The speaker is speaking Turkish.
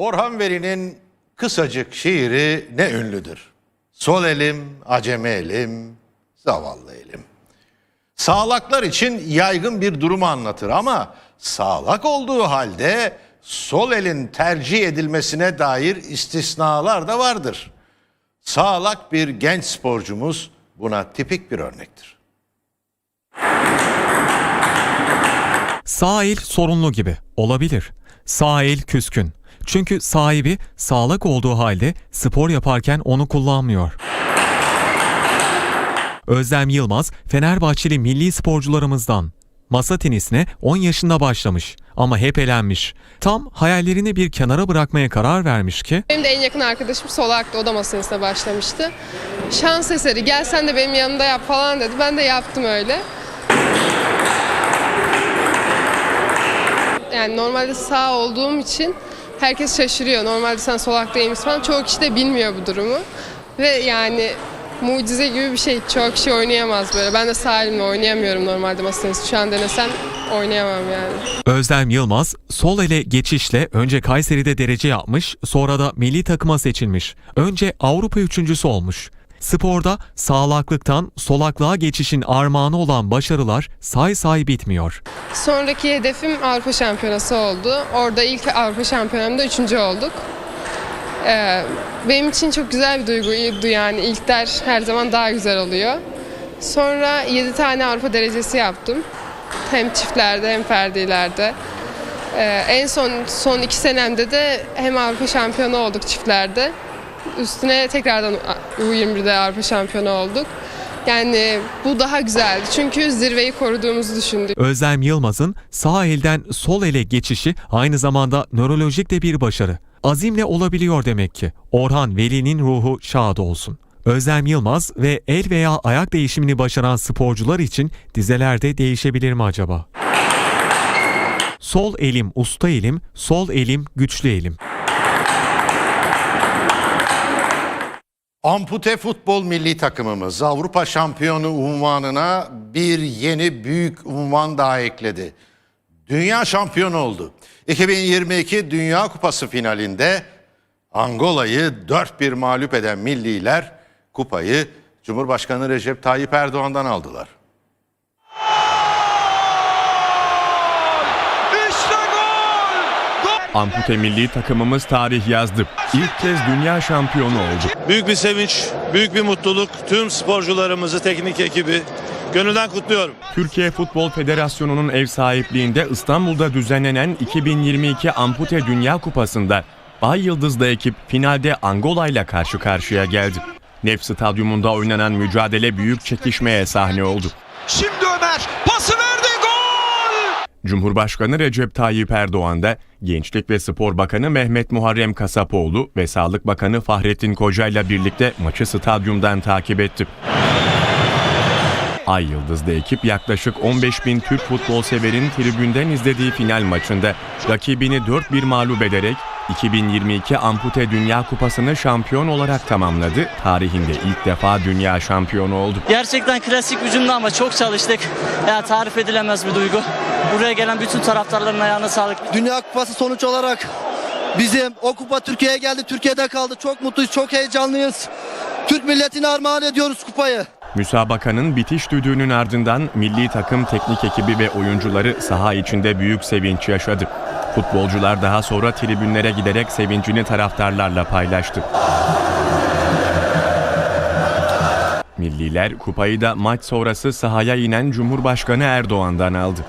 Orhan Veli'nin kısacık şiiri ne ünlüdür? Sol elim, acemi elim, zavallı elim. Sağlaklar için yaygın bir durumu anlatır ama sağlak olduğu halde sol elin tercih edilmesine dair istisnalar da vardır. Sağlak bir genç sporcumuz buna tipik bir örnektir. Sağ el sorunlu gibi olabilir. Sağ el küskün. Çünkü sahibi sağlak olduğu halde spor yaparken onu kullanmıyor. Özlem Yılmaz, Fenerbahçeli milli sporcularımızdan. Masa tenisine 10 yaşında başlamış ama hep elenmiş. Tam hayallerini bir kenara bırakmaya karar vermiş ki Benim de en yakın arkadaşım Solak'ta o da masa tenisine başlamıştı. Şans eseri gel sen de benim yanımda yap falan dedi. Ben de yaptım öyle. Yani normalde sağ olduğum için herkes şaşırıyor. Normalde sen solaktaymışsın falan. Çoğu kişi de bilmiyor bu durumu. Ve yani mucize gibi bir şey. Çoğu kişi oynayamaz böyle. Ben de sağ elimle oynayamıyorum normalde masa. Şu an denesem oynayamam yani. Özlem Yılmaz sol ele geçişle önce Kayseri'de derece yapmış, sonra da milli takıma seçilmiş. Önce Avrupa üçüncüsü olmuş. Sporda sağlaklıktan solaklığa geçişin armağanı olan başarılar say say bitmiyor. Sonraki hedefim Avrupa Şampiyonası oldu. Orada ilk Avrupa Şampiyonamda üçüncü olduk. Ee, benim için çok güzel bir duyguydu yani ilkler her zaman daha güzel oluyor. Sonra 7 tane Avrupa derecesi yaptım. Hem çiftlerde hem ferdilerde. Ee, en son son iki senemde de hem Avrupa şampiyonu olduk çiftlerde. Üstüne tekrardan U21'de Avrupa şampiyonu olduk. Yani bu daha güzeldi. Çünkü zirveyi koruduğumuzu düşündük. Özlem Yılmaz'ın sağ elden sol ele geçişi aynı zamanda nörolojik de bir başarı. Azimle olabiliyor demek ki. Orhan Veli'nin ruhu şad olsun. Özlem Yılmaz ve el veya ayak değişimini başaran sporcular için dizelerde değişebilir mi acaba? Sol elim usta elim, sol elim güçlü elim. Ampute futbol milli takımımız Avrupa şampiyonu unvanına bir yeni büyük unvan daha ekledi. Dünya şampiyonu oldu. 2022 Dünya Kupası finalinde Angola'yı 4-1 mağlup eden milliler kupayı Cumhurbaşkanı Recep Tayyip Erdoğan'dan aldılar. Ampute milli takımımız tarih yazdı. İlk kez dünya şampiyonu oldu. Büyük bir sevinç, büyük bir mutluluk. Tüm sporcularımızı, teknik ekibi gönülden kutluyorum. Türkiye Futbol Federasyonu'nun ev sahipliğinde İstanbul'da düzenlenen 2022 Ampute Dünya Kupası'nda Ay Yıldızlı ekip finalde Angola ile karşı karşıya geldi. Nef Stadyumunda oynanan mücadele büyük çekişmeye sahne oldu. Şimdi Ömer pası verdi gol! Cumhurbaşkanı Recep Tayyip Erdoğan da Gençlik ve Spor Bakanı Mehmet Muharrem Kasapoğlu ve Sağlık Bakanı Fahrettin Koca ile birlikte maçı stadyumdan takip etti. Ay Yıldız'da ekip yaklaşık 15 bin Türk futbol severin tribünden izlediği final maçında rakibini 4-1 mağlup ederek 2022 Ampute Dünya Kupası'nı şampiyon olarak tamamladı. Tarihinde ilk defa dünya şampiyonu oldu. Gerçekten klasik bir cümle ama çok çalıştık. Yani tarif edilemez bir duygu. Buraya gelen bütün taraftarların ayağına sağlık. Dünya Kupası sonuç olarak bizim o kupa Türkiye'ye geldi. Türkiye'de kaldı. Çok mutluyuz, çok heyecanlıyız. Türk milletine armağan ediyoruz kupayı. Müsabakanın bitiş düdüğünün ardından milli takım teknik ekibi ve oyuncuları saha içinde büyük sevinç yaşadı. Futbolcular daha sonra tribünlere giderek sevincini taraftarlarla paylaştı. Milliler kupayı da maç sonrası sahaya inen Cumhurbaşkanı Erdoğan'dan aldı.